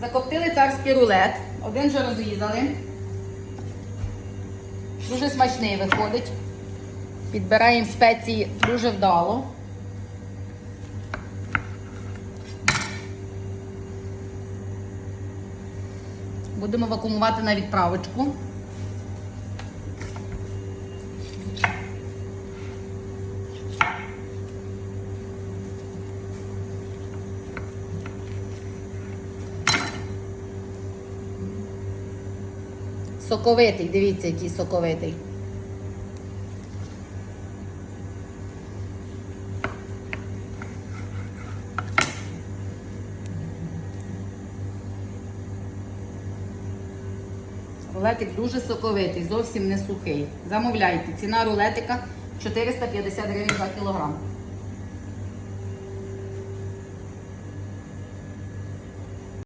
Закоптили царський рулет. Один вже розрізали. Дуже смачний виходить. Підбираємо спеції дуже вдало. Будемо вакуумувати на відправочку. Соковитий, дивіться, який соковитий. Рулетик дуже соковитий, зовсім не сухий. Замовляйте. Ціна рулетика 450 гривень за кілограм.